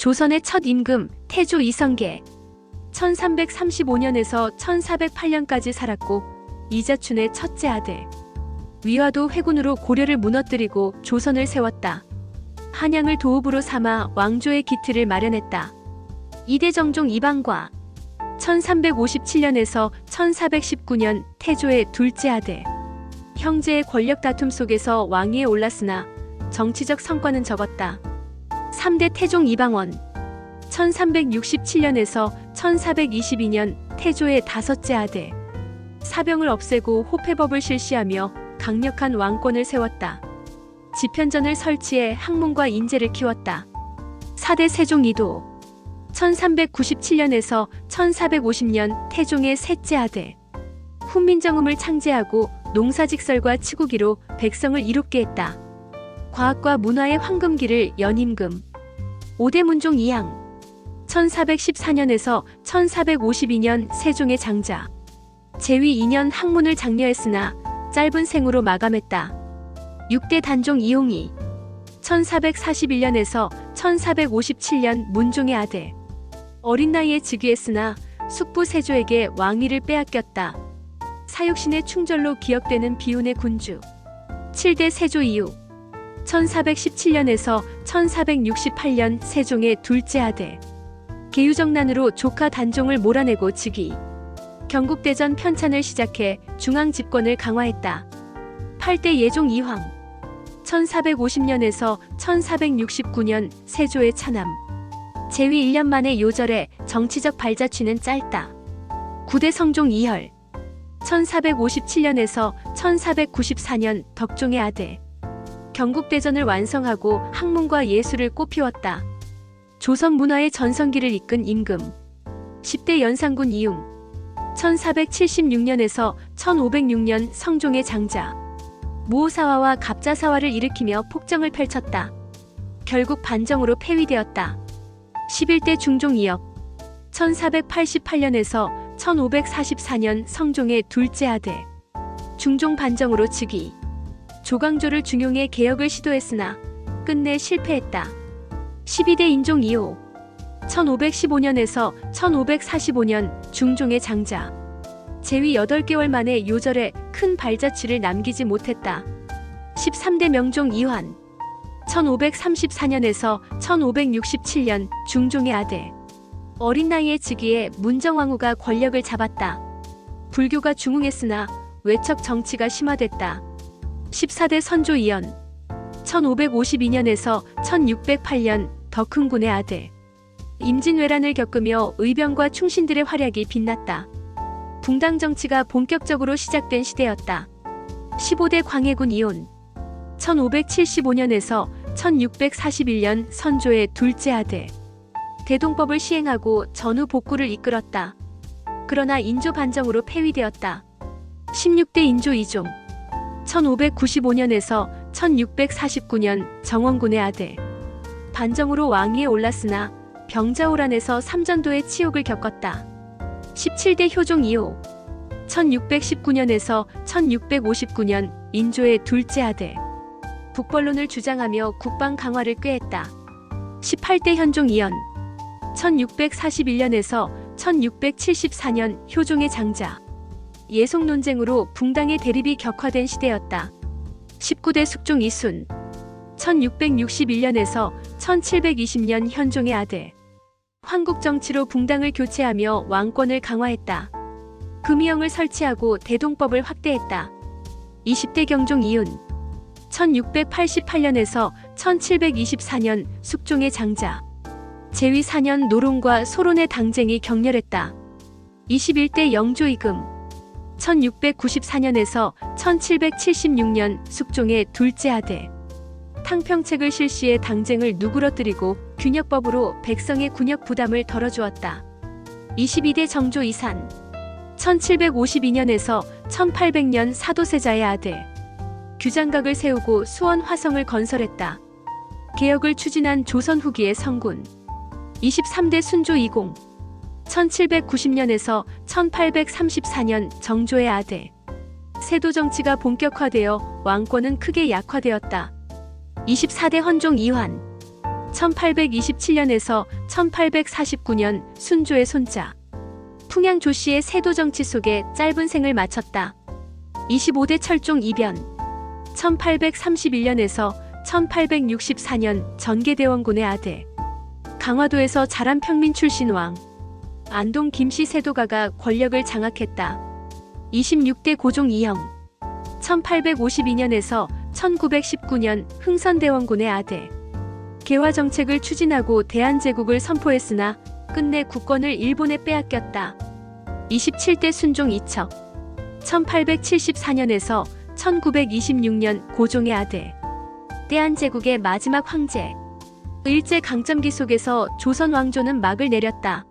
조선의 첫 임금 태조 이성계 1335년에서 1408년까지 살았고 이자춘의 첫째 아들 위화도 회군으로 고려를 무너뜨리고 조선을 세웠다. 한양을 도읍으로 삼아 왕조의 기틀을 마련했다. 이대 정종 이방과 1357년에서 1419년 태조의 둘째 아들 형제의 권력 다툼 속에서 왕위에 올랐으나 정치적 성과는 적었다. 3대 태종 이방원 1367년에서 1422년 태조의 다섯째 아들 사병을 없애고 호패법을 실시하며 강력한 왕권을 세웠다. 지편전을 설치해 학문과 인재를 키웠다. 4대 세종 이도 1397년에서 1450년 태종의 셋째 아들 훈민정음을 창제하고 농사직설과 치국이로 백성을 이롭게 했다. 과학과 문화의 황금기를 연임금 5대 문종 이양. 1414년에서 1452년 세종의 장자. 제위 2년 학문을 장려했으나 짧은 생으로 마감했다. 6대 단종 이용이. 1441년에서 1457년 문종의 아들. 어린 나이에 즉위했으나 숙부 세조에게 왕위를 빼앗겼다. 사육신의 충절로 기억되는 비운의 군주. 7대 세조 이후 1417년에서 1468년 세종의 둘째 아들. 계유정난으로 조카 단종을 몰아내고 즉위. 경국대전 편찬을 시작해 중앙 집권을 강화했다. 8대 예종 이황. 1450년에서 1469년 세조의 차남. 제위 1년 만에 요절해 정치적 발자취는 짧다. 9대 성종 이혈. 1457년에서 1494년 덕종의 아들 경국대전을 완성하고 학문과 예술을 꽃피웠다. 조선 문화의 전성기를 이끈 임금 10대 연산군 이용 1476년에서 1506년 성종의 장자 무오사화와 갑자사화를 일으키며 폭정을 펼쳤다. 결국 반정으로 폐위되었다. 11대 중종 이역 1488년에서 1544년 성종의 둘째 아들 중종 반정으로 즉위 조광조를 중용해 개혁을 시도했으나 끝내 실패했다. 12대 인종 2호 1515년에서 1545년 중종의 장자 제위 8개월 만에 요절에 큰 발자취를 남기지 못했다. 13대 명종 이환 1534년에서 1567년 중종의 아들 어린 나이에 즉위해 문정왕후가 권력을 잡았다. 불교가 중흥했으나 외척 정치가 심화됐다. 14대 선조 이연 1552년에서 1608년 덕흥군의 아들 임진왜란을 겪으며 의병과 충신들의 활약이 빛났다. 붕당 정치가 본격적으로 시작된 시대였다. 15대 광해군 이혼 1575년에서 1641년 선조의 둘째 아들 대동법을 시행하고 전후 복구를 이끌었다. 그러나 인조 반정으로 폐위되었다. 16대 인조 이종 1595년에서 1649년 정원군의 아들 반정으로 왕위에 올랐으나 병자호란에서 삼전도의 치욕을 겪었다. 17대 효종 2호 1619년에서 1659년 인조의 둘째 아들 북벌론을 주장하며 국방 강화를 꾀했다. 18대 현종 이연 1641년에서 1674년 효종의 장자 예속 논쟁으로 붕당의 대립이 격화된 시대였다. 19대 숙종 이순 1661년에서 1720년 현종의 아들 황국 정치로 붕당을 교체하며 왕권을 강화했다. 금이영을 설치하고 대동법을 확대했다. 20대 경종 이윤 1688년에서 1724년 숙종의 장자 제위 4년 노론과 소론의 당쟁이 격렬했다. 21대 영조 이금 1694년에서 1776년 숙종의 둘째 아들. 탕평책을 실시해 당쟁을 누그러뜨리고 균역법으로 백성의 군역 부담을 덜어주었다. 22대 정조 이산. 1752년에서 1800년 사도세자의 아들. 규장각을 세우고 수원 화성을 건설했다. 개혁을 추진한 조선 후기의 성군. 23대 순조 이공 1790년에서 1834년 정조의 아들 세도 정치가 본격화되어 왕권은 크게 약화되었다. 24대 헌종 이환 1827년에서 1849년 순조의 손자. 풍양 조씨의 세도 정치 속에 짧은 생을 마쳤다. 25대 철종 이변. 1831년에서 1864년 전개대원군의 아들. 강화도에서 자란 평민 출신 왕. 안동 김씨 세도가가 권력을 장악했다. 26대 고종 이형. 1852년에서 1919년 흥선대원군의 아들. 개화 정책을 추진하고 대한제국을 선포했으나 끝내 국권을 일본에 빼앗겼다. 27대 순종 이척. 1874년에서 1926년 고종의 아들. 대한제국의 마지막 황제. 일제 강점기 속에서 조선 왕조는 막을 내렸다.